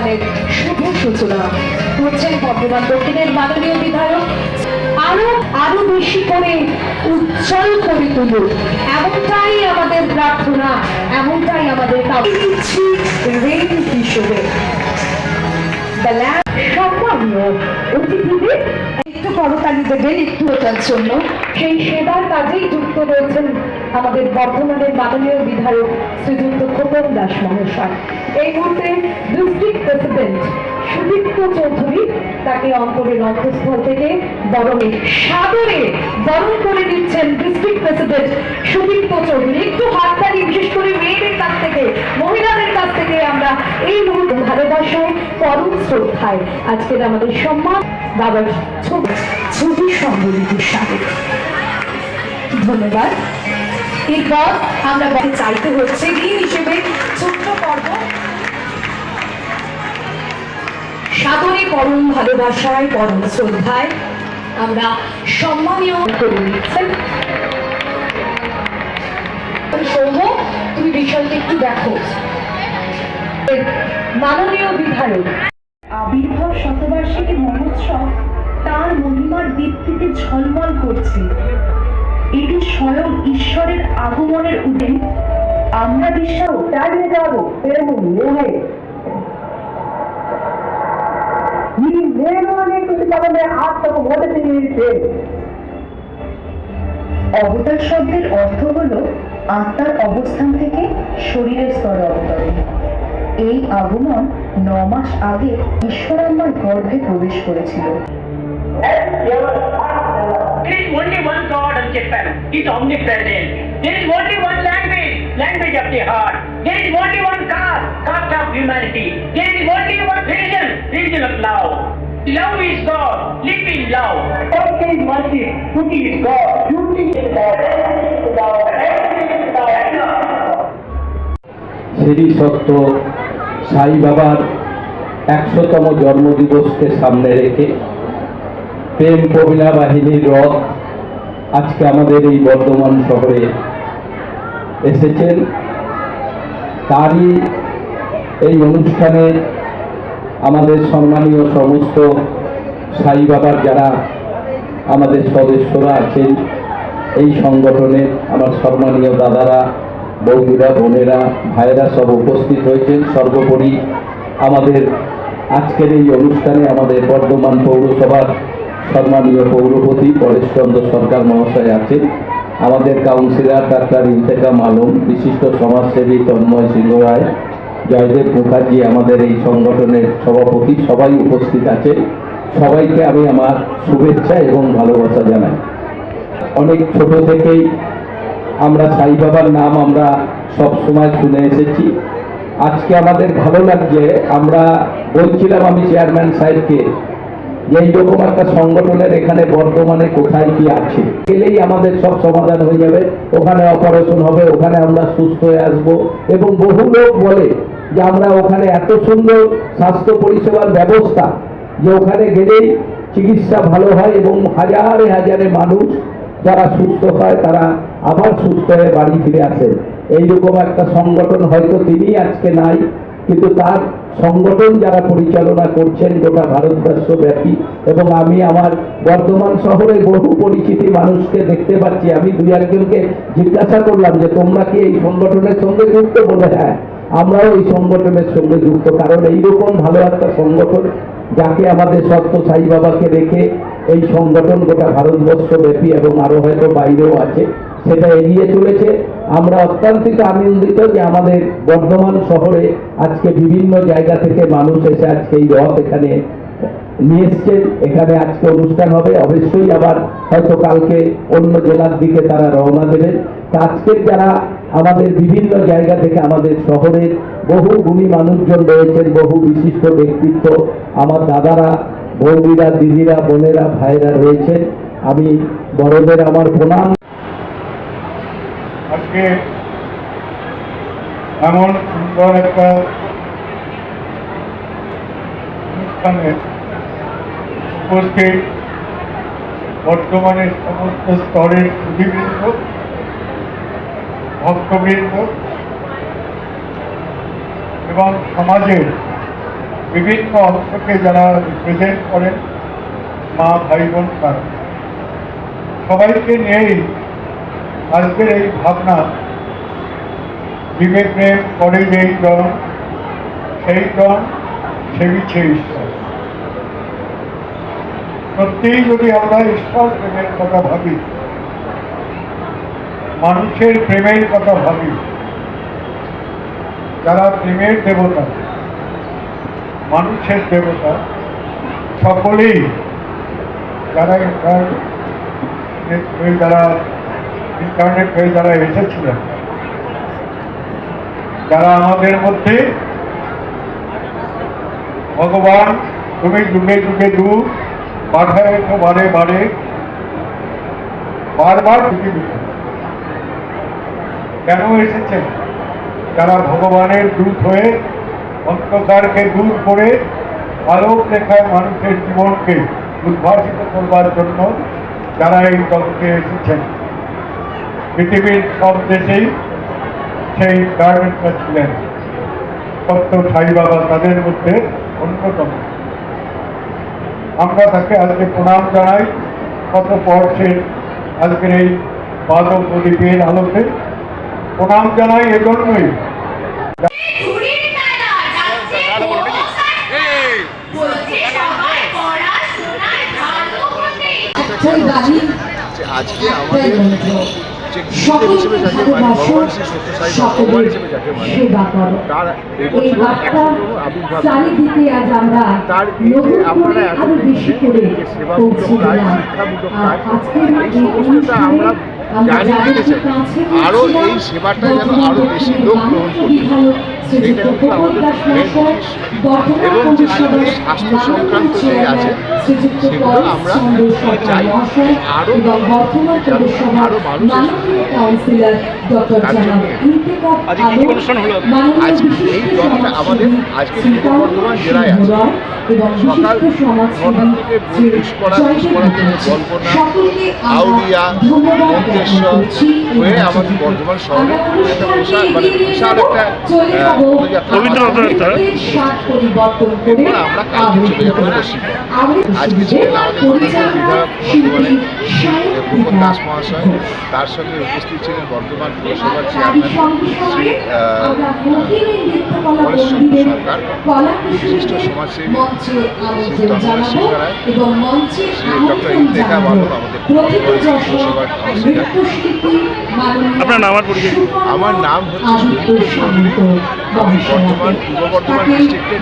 অনুষ্ঠানের শুভ সূচনা। হচ্ছেন বর্তমান দক্ষিণের মাননীয় বিধায়ক। আরও আরও বেশি করে উজ্জ্বল করে তুলব এমনটাই আমাদের প্রার্থনা, এমনটাই আমাদের হিসেবে। সম্মানীয় অতিথিদের করতালি দেবেন একটু ওটার জন্য সেই সেবার কাজেই যুক্ত রয়েছেন আমাদের বর্ধমানের মাননীয় বিধায়ক শ্রীযুক্ত খোকন দাস মহাশয়। এই মুহূর্তে ডিস্ট্রিক্ট প্রেসিডেন্ট সুদীপ্ত চৌধুরী তাকে অন্তরের অন্তঃস্থল থেকে বরণে সাদরে বরণ করে দিচ্ছেন ডিস্ট্রিক্ট প্রেসিডেন্ট সুদীপ্ত চৌধুরী। একটু হাততালি, বিশেষ করে মেয়েদের কাছ থেকে, মহিলাদের কাছ থেকে আমরা এই মুহূর্তে ভালোবাসায় পরম শ্রদ্ধায় আজকের আমাদের সম্মান বাবার ছবি সম্বলিত সাথে ধন্যবাদ। এরপর আমরা বলে চাইতে হচ্ছে দিন হিসেবে ছোট্ট পর্ব? সাদরে পরম ভালোবাসায়, পরম শ্রদ্ধায় আমরা সম্মানীয় করে নিচ্ছেন তুমি বিষয়টা একটু দেখো। মাননীয় বিধায়ক আবির্ভাব শতবার্ষিকী মহোৎসব তার মহিমার দীপ্তিতে ঝলমল করছে এটি স্বয়ং ঈশ্বরের আগমনের উদে আমরা বিশ্বাস dalle dato per un leone. ఈ నేను అనేటువంటి పదమే ఆత్మకు మొదటి పేరు অবতার শব্দের অর্থ হল আত্মার অবস্থান থেকে শরীরের স্তরে অবতরণ এই আগমন ন মাস আগে ঈশ্বরাম্মার গর্ভে প্রবেশ করেছিল There is only one God of Japan. He's omnipresent. There is only one language, language of the heart. There is only one caste, caste of humanity. There is only one religion, religion of love. Love is God. Live in love. Everything is mercy. Beauty is God. Beauty is God. Everything is God. Everything is God. সেই সত্য সাই বাবার একশোতম জন্মদিবসকে সামনে রেখে প্রেম কবিলা বাহিনীর রথ আজকে আমাদের এই বর্ধমান শহরে এসেছেন। তারই এই অনুষ্ঠানে আমাদের সম্মানীয় সমস্ত সাই বাবার যারা আমাদের সদস্যরা আছেন, এই সংগঠনে আমার সম্মানীয় দাদারা বৌদিরা, বোনেরা, ভাইয়েরা সব উপস্থিত হয়েছেন। সর্বোপরি আমাদের আজকের এই অনুষ্ঠানে আমাদের বর্ধমান পৌরসভার সম্মানীয় পৌরপতি পরেশচন্দ্র সরকার মহাশয় আছেন। আমাদের কাউন্সিলর ডাক্তার ইন্তেকাম আলম, বিশিষ্ট সমাজসেবী তন্ময় সিংহ রায়, জয়দেব মুখার্জি আমাদের এই সংগঠনের সভাপতি, সবাই উপস্থিত আছে সবাইকে আমি আমার শুভেচ্ছা এবং ভালোবাসা জানাই। অনেক ছোট থেকেই আমরা সাই বাবার নাম আমরা সব সময় শুনে এসেছি। আজকে আমাদের ভালো লাগছে, আমরা বলছিলাম আমি চেয়ারম্যান সাহেবকে যে এইরকম একটা সংগঠনের এখানে বর্তমানে কোথায় কি আছে। গেলেই আমাদের সব সমাধান হয়ে যাবে। ওখানে অপারেশন হবে, ওখানে আমরা সুস্থ হয়ে আসব। এবং বহু লোক বলে যে আমরা ওখানে এত সুন্দর স্বাস্থ্য পরিষেবার ব্যবস্থা যে ওখানে গেলেই চিকিৎসা ভালো হয় এবং হাজারে হাজারে মানুষ যারা সুস্থ হয়, তারা আবার সুস্থ হয়ে বাড়ি ফিরে আসে। এইরকম একটা সংগঠন হয়তো তিনি আজকে নাই, কিন্তু তার সংগঠন যারা পরিচালনা করছেন গোটা ভারতবর্ষ ব্যাপী, এবং আমি আমার বর্ধমান শহরে বহু পরিচিতি মানুষকে দেখতে পাচ্ছি। আমি দুই একজনকে জিজ্ঞাসা করলাম যে, তোমরা কি এই সংগঠনের সঙ্গে যুক্ত? বলে হ্যাঁ আমরাও এই সংগঠনের সঙ্গে যুক্ত। কারণ এইরকম ভালো একটা সংগঠন যাকে আমাদের সত্য সাই বাবাকে রেখে এই সংগঠন গোটা ভারতবর্ষ ব্যাপী এবং আরও হয়তো বাইরেও আছে, সেটা এগিয়ে চলেছে। আমরা অত্যন্তিক আনন্দিত যে আমাদের বর্ধমান শহরে আজকে বিভিন্ন জায়গা থেকে মানুষ এসে আজকে এই রথ এখানে নিয়ে এসছেন। এখানে আজকে অনুষ্ঠান হবে। অবশ্যই আবার হয়তো কালকে অন্য জেলার দিকে তারা রওনা দেবেন। আজকের যারা আমাদের বিভিন্ন জায়গা থেকে আমাদের শহরের বহু গুণী মানুষজন রয়েছেন, বহু বিশিষ্ট ব্যক্তিত্ব, আমার দাদারা বৌদিরা দিদিরা, বোনেরা, ভাইরা রয়েছেন আমি বড়দের আমার প্রণাম। আজকে এমন সুন্দর একটা অনুষ্ঠানে উপস্থিত বর্তমানের সমস্ত স্তরের সুধীবৃন্দ, ভক্তবৃন্দ এবং সমাজের বিভিন্ন অংশকে যারা রিপ্রেজেন্ট করেন মা, ভাই বোন তারা। সবাইকে নিয়েই আজকের এই ভাবনা জীবে প্রেম করে যেই জন সেই জন সেবিছে ঈশ্বর। সত্যিই যদি আমরা ঈশ্বর প্রেমের কথা ভাবি, মানুষের প্রেমের কথা ভাবি, যারা প্রেমের দেবতা মানুষের দেবতা সকলেই যারা হয়ে যারা ইন্টারনেট হয়ে যারা এসেছিলেন, যারা আমাদের মধ্যে ভগবান তুমি যুগে যুগে দু পাঠায় তো বারে বারে, বারবার পৃথিবীতে কেন এসেছেন? যারা ভগবানের দূত হয়ে অন্ধকারকে দূর করে আলোক রেখায় মানুষের জীবনকে উদ্ভাসিত করবার জন্য যারা এই জগতে এসেছেন। পৃথিবীর সব দেশেই সেই গার্মেন্টরা ছিলেন। সত্য সাই বাবা তাদের মধ্যে অন্যতম। আমরা তাকে আজকে প্রণাম জানাই। কত বর্ষের আজকের এই বাদক প্রদীপের আলোতে প্রণাম জানাই এজন্যই আজকে আমাদের যে হিসেবে যাকে মানে ভগবান শ্রী সত্যসাই ভগবান হিসেবে যাকে মানে তার এই এবছর একশোতম আবির্ভাব আমরা তার এই যে আপনারা আরও এতদিন যে সেবামূলক কাজ, শিক্ষামূলক কাজ, এই এই সমস্তটা আমরা আমরা জানিয়ে দিতে চাই। কাছে এই সেবাটা যেন বর্ধমান আরও বেশি লোক গ্রহণ করতে সেইটা কিন্তু আমাদের দাস main মহাশয়, উদ্দেশ্য। বর্ধমান এবং যে স্বাস্থ্য সংক্রান্ত যে আছে, সেগুলো আমরা সরকার চাই মহাশয় আরও এবং বর্ধমান যেন পৌরসভার আরও মানুষ আমাদের আজকে পূর্ব বর্ধমান আউলিয়া, মন্তেশ্বর আমাদের বর্ধমান শহরে একটা বিশাল একটা, আবেগ আজকে ছিলেন আমাদের দাস মহাশয় তার সঙ্গে উপস্থিত ছিলেন বর্ধমান পৌরসভার চেয়ারম্যান সরকার, বিশিষ্ট সমাজসেবী শ্রী তন্ময় ডক্টর আমন্ত্রণ ইন্তেকাব আমাদের আপনার নাম আর পরিচয়? আমার নাম হচ্ছে। বর্ধমান পূর্ব বর্ধমান ডিস্ট্রিক্টের